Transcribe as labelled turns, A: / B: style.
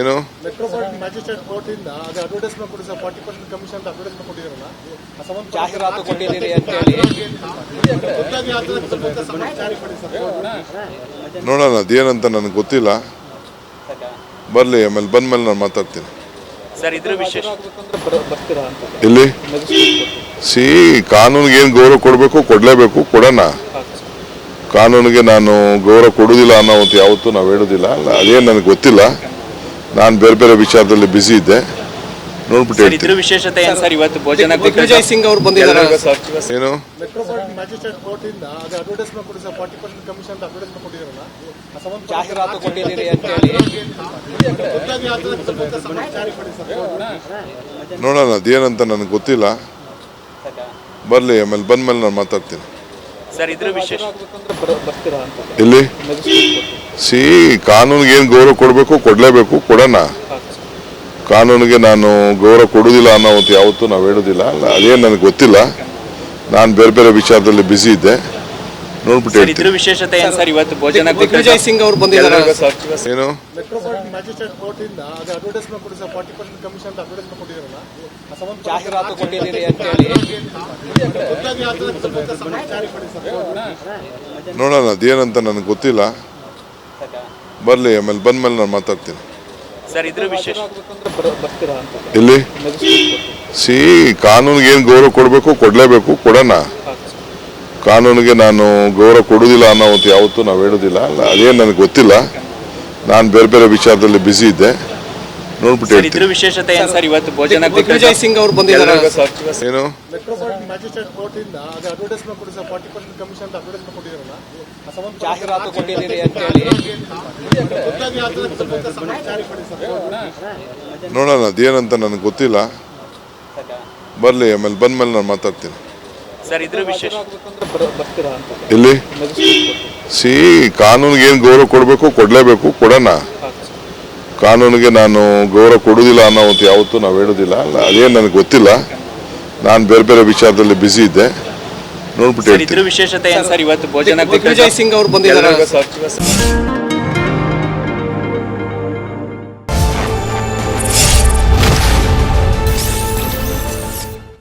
A: ಏನು?
B: Metropolitan magistrate court ಇಂದ ಅದು ಅಡ್ವರ್ಟೈಸ್ಮೆಂಟ್ ಕೊಡಿ ಸರ್ ಫಾರ್ಟಿ ಪರ್ಸೆಂಟ್ ಕಮಿಷನ್ ಅಂತ ಅಡ್ವರ್ಟೈಸ್ಮೆಂಟ್ ಕೊಟ್ಟಿದ್ದಾರಲ್ಲ? ಆ ಸಂಬಂಧ
C: ಜಾಹೀರಾತು ಕೊಟ್ಟಿದ್ದೀರಿ ಅಂತ ಹೇಳಿ.
B: ಗೊತ್ತಾಗಿ ಆ ಸ್ವಲ್ಪ ಸಮಯ ಜಾರಿ ಸರ್.
A: ನೋಡೋಣ ಅದೇನಂತ ನನಗೆ ಗೊತ್ತಿಲ್ಲ. ಬರಲಿ ಆಮೇಲೆ ಬಂದ್ಮೇಲೆ ನಾನು ಮಾತಾಡ್ತೀನಿ.
D: ಸರ್ ಇದ್ರ ವಿಶೇಷ.
A: ಇಲ್ಲಿ ಸಿ ಕಾನೂನಿಗೆ ಏನು ಗೌರವ ಕೊಡಬೇಕು ಕೊಡಲೇಬೇಕು ಕೊಡೋಣ. ಕಾನೂನಿಗೆ ನಾನು ಗೌರವ ಕೊಡುವುದಿಲ್ಲ ಅನ್ನೋ ಯಾವತ್ತೂ ನಾವು ಹೇಳೋದಿಲ್ಲ. ಅಲ್ಲ ಅದೇನು ನನಗೆ ಗೊತ್ತಿಲ್ಲ. ನಾನು ಬೇರೆ ಬೇರೆ ವಿಚಾರದಲ್ಲಿ ಬ್ಯುಸಿ ಇದ್ದೆ. ನೋಡ್ಬಿಟ್ಟು
D: ಸರ್ ಇದ್ರ
A: ಹೇಳ್ತೀನಿ
D: ವಿಶೇಷತೆ ಏನ್ ಸರ್ ಇವತ್ತು ಭೋಜನ
C: ದಿಗ್ವಿಜಯ್ ಸಿಂಗ್ ಅವರು ಬಂದಿದ್ದಾರೆ.
A: ಏನು?
B: ಮೆಟ್ರೋಪಾಲಿಟನ್ ಮ್ಯಾಜಿಸ್ಟ್ರೇಟ್ ಕೋರ್ಟ್ ಇಂದ ಅದು ಅಡ್ವರ್ಟೈಸ್ಮೆಂಟ್ ಕೊಡಿ ಸರ್ ಫಾರ್ಟಿ ಪರ್ಸೆಂಟ್ ಕಮಿಷನ್ ಅಂತ ಅಡ್ವರ್ಟೈಸ್ಮೆಂಟ್ ಕೊಟ್ಟಿದ್ದಾರಲ್ಲ
C: ಜಾಹೀರಾತು ಕೊಟ್ಟಿದ್ದೀರಿ ಅಂತ ಹೇಳಿ.
B: ಗೊತ್ತಾಗಿ ಸ್ವಲ್ಪ ಸಮಯ ಜಾರಿ ಮಾಡಿ ಸರ್.
A: ನೋಡೋಣ ಅದೇನಂತ ನನಗೆ ಗೊತ್ತಿಲ್ಲ. ಬರಲಿ ಆಮೇಲೆ ಬಂದ್ಮೇಲೆ ನಾನು ಮಾತಾಡ್ತೀನಿ.
D: ಸರ್ ಇದ್ರ ವಿಶೇಷ.
A: ಇಲ್ಲಿ ಸಿ ಕಾನೂನಿಗೆ ಏನು ಗೌರವ ಕೊಡಬೇಕು ಕೊಡಲೇಬೇಕು ಕೊಡೋಣ. ಕಾನೂನಿಗೆ ನಾನು ಗೌರವ ಕೊಡುವುದಿಲ್ಲ ಅನ್ನೋ ಒಂದು ಯಾವತ್ತೂ ನಾವು ಹೇಳೋದಿಲ್ಲ. ಅದೇನು ನನಗೆ ಗೊತ್ತಿಲ್ಲ. ನಾನು ಬೇರೆ ಬೇರೆ ವಿಚಾರದಲ್ಲಿ ಬ್ಯುಸಿ ಇದ್ದೆ. ನೋಡ್ಬಿಟ್ಟು
D: ಸರ್ ಇದ್ರ ವಿಶೇಷತೆ ಏನ್ ಸರ್? ಇವತ್ತು ಭೋಜನ
C: ದಿಗ್ವಿಜಯ್ ಸಿಂಗ್ ಅವರು ಬಂದಿದ್ದಾರೆ.
A: ಏನು?
B: ಮೆಟ್ರೋಪಾಲಿಟನ್ ಮ್ಯಾಜಿಸ್ಟ್ರೇಟ್ ಕೋರ್ಟ್ ಇಂದ ಅದು ಅಡ್ವರ್ಟೈಸ್ಮೆಂಟ್ ಕೊಡಿ sir forty percent commission advertisement ಕೊಟ್ಟಿದ್ದಾರಲ್ಲ. ಆ ಸಂಬಂಧ
C: ಜಾಹೀರಾತು ಕೊಟ್ಟಿದ್ದೀರಿ ಅಂತ ಹೇಳಿ.
B: ಗೊತ್ತಾಗಿ ಆ ಥರ ಸ್ವಲ್ಪ ಮಾಡಿ ಸರ್.
A: ನೋಡೋಣ ಅದೇನಂತ ನನಗೆ ಗೊತ್ತಿಲ್ಲ. ಬರಲಿ ಆಮೇಲೆ ಬಂದ್ಮೇಲೆ ನಾನು ಮಾತಾಡ್ತೀನಿ.
D: ಸರ್ ಇದ್ರ ವಿಶೇಷ.
C: ಬರ್ತೀರಾ ಅಂತ
A: ಇಲ್ಲಿ ಸಿ ಕಾನೂನಿಗೆ ಏನು ಗೌರವ ಕೊಡಬೇಕು ಕೊಡಲೇಬೇಕು ಕೊಡೋಣ. ಕಾನೂನಿಗೆ ನಾನು ಗೌರವ ಕೊಡುವುದಿಲ್ಲ ಅನ್ನೋ ಒಂದು ಯಾವತ್ತೂ ನಾವು ಹೇಳೋದಿಲ್ಲ. ಅಲ್ಲ ಅದೇನು ನನಗೆ ಗೊತ್ತಿಲ್ಲ. ನಾನು ಬೇರೆ ಬೇರೆ ವಿಚಾರದಲ್ಲಿ ಬ್ಯುಸಿ ಇದ್ದೆ. ನೋಡ್ಬಿಟ್ಟು
D: ಸರ್
A: ಹೇಳ್ತೀನಿ.
D: ವಿಶೇಷತೆ ಏನ್ ಸರ್ ಇವತ್ತು ಭೋಜನ
C: ದಿಗ್ವಿಜಯ್ ಸಿಂಗ್ ಅವರು ಬಂದಿದ್ದಾರೆ.
A: ಏನು?
B: ಮೆಟ್ರೋಪಾಲಿಟನ್ ಮ್ಯಾಜಿಸ್ಟ್ರೇಟ್ ಕೋರ್ಟ್ ಇಂದ ಅದು ಅಡ್ವರ್ಟೈಸ್ಮೆಂಟ್ ಕೊಡಿ ಸರ್ ಫಾರ್ಟಿ ಪರ್ಸೆಂಟ್ ಕಮಿಷನ್ ಅಂತ ಅಡ್ವರ್ಟೈಸ್ಮೆಂಟ್ ಕೊಟ್ಟಿದ್ದಾರಲ್ಲ ಆ ಸಂಬಂಧ
C: ಜಾಹೀರಾತು ಕೊಟ್ಟಿದ್ದೀರಿ ಅಂತ ಹೇಳಿ.
B: ಗೊತ್ತಾಗಿ ಆ ಥರ ಸ್ವಲ್ಪ ಮಾಡಿ ಸರ್.
A: ನೋಡೋಣ ಅದೇನಂತ ನನಗೆ ಗೊತ್ತಿಲ್ಲ. ಬರಲಿ ಆಮೇಲೆ ಬಂದ್ಮೇಲೆ ನಾನು ಮಾತಾಡ್ತೀನಿ.
D: ಸರ್ ಇದ್ರ ವಿಶೇಷ.
A: ಇಲ್ಲಿ ಸಿ ಕಾನೂನಿಗೆ ಏನು ಗೌರವ ಕೊಡಬೇಕು ಕೊಡಲೇಬೇಕು ಕೊಡೋಣ. ಕಾನೂನಿಗೆ ನಾನು ಗೌರವ ಕೊಡುವುದಿಲ್ಲ ಅನ್ನೋ ಒಂದು ಯಾವತ್ತೂ ನಾವು ಹೇಳೋದಿಲ್ಲ. ಅದೇನು ನನಗೆ ಗೊತ್ತಿಲ್ಲ. ನಾನು ಬೇರೆ ಬೇರೆ ವಿಚಾರದಲ್ಲಿ ಬ್ಯುಸಿ ಇದ್ದೆ. ನೋಡ್ಬಿಟ್ಟು ಹೇಳ್ತೀನಿ.
D: ವಿಶೇಷತೆ ಏನ್ ಸರ್? ಇವತ್ತು ಭೋಜನ
C: ದಿಗ್ವಿಜಯ್ ಸಿಂಗ್ ಅವರು ಬಂದಿದ್ದಾರೆ.